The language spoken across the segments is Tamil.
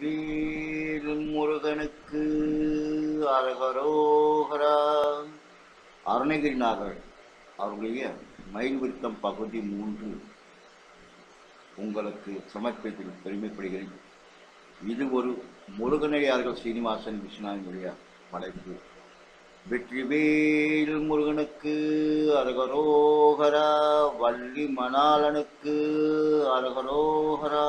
வெற்றிவேல் முருகனுக்கு அரகரோகரா அருணகிரிநாதர் அவருடைய மயில் விருத்தம் பகுதி மூன்று உங்களுக்கு சமர்ப்பித்து பெருமைப்படுகிறேன். இது ஒரு முருகனடியார்கள் சீனிவாசன் விஸ்வநாதனுடைய படைப்பு. வெற்றிவேல் முருகனுக்கு அரகரோகரா வள்ளி மணாளனுக்கு அரகரோகரா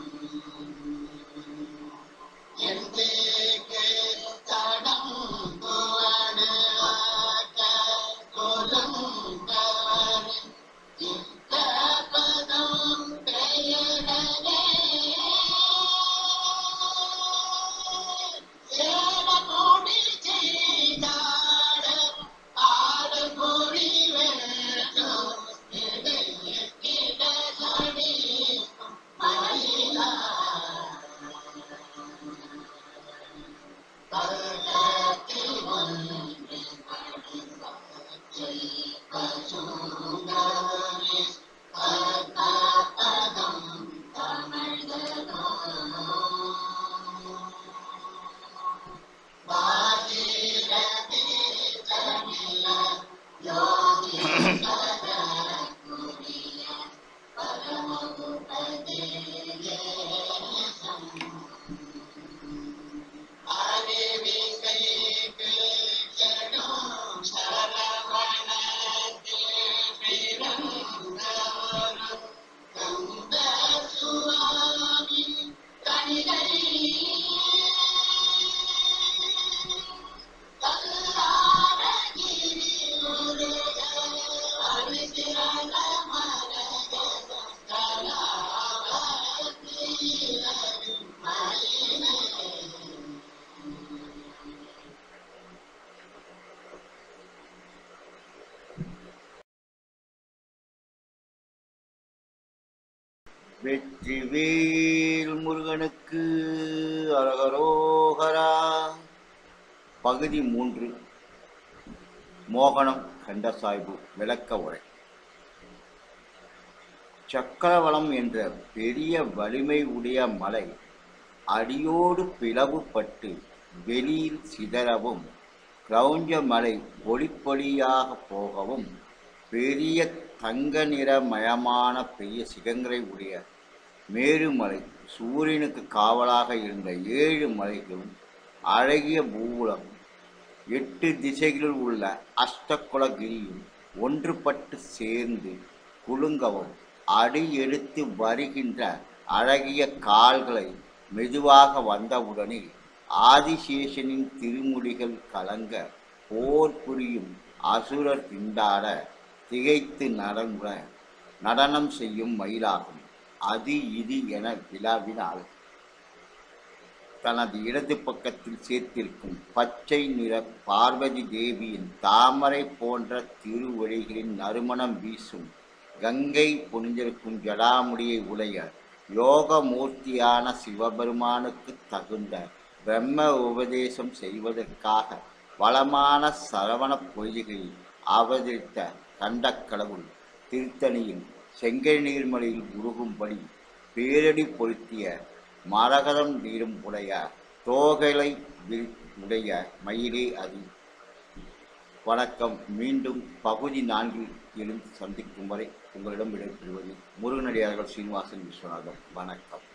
Thank you. வெற்றிவேல் முருகனுக்கு அரகரோகரா. பகுதி மூன்று. மோகனம் கண்டசாய்பு விளக்க உரை. சக்கரவளம் என்ற பெரிய வலிமை உடைய மலை அடியோடு பிளவுபட்டு வெளியில் சிதறவும் கிரௌஞ்ச மலை ஒளிப்பொலியாக போகவும் பெரிய தங்க நிறமயமான பெரிய சிகங்கரை உடைய மேருமலை சூரியனுக்கு காவலாக இருந்த ஏழு மலைகளும் அழகிய பூவுலம் எட்டு திசைகளில் உள்ள அஷ்டகுலகிரியும் ஒன்றுபட்டு சேர்ந்து குலுங்கவும் அடி எடுத்து வருகின்ற அழகிய கால்களை மெதுவாக வந்தவுடனே ஆதிசேஷனின் திருமுடிகள் கலங்க போர் புரியும் அசுரர் திண்டாட திகைத்து நடங்குற நடனம் செய்யும் மயிலாகும். அது இது என விழாவினால் தனது இடது பக்கத்தில் சேர்த்திருக்கும் பச்சை நிற பார்வதி தேவியின் தாமரை போன்ற திருவழிகளின் நறுமணம் வீசும் கங்கை பொனிந்திருக்கும் ஜடாமுடியை உடைய யோகமூர்த்தியான சிவபெருமானுக்கு தகுந்த பிரம்ம உபதேசம் செய்வதற்காக வளமான சரவண பொய்களில் அவதரித்த கண்டக்கடவுள் திருத்தணியின் செங்கை நீர்மலையில் உருகும்படி பேரடி பொருத்திய மரகதம் நீரும் உடைய தோகலை உடைய மயிலே அது. வணக்கம். மீண்டும் பகுதி நான்கில் எழுந்து சந்திக்கும் வரை உங்களிடம் விடைபெறுவது முருகனடியார்கள் சீனிவாசன் விஸ்வநாதன். வணக்கம்.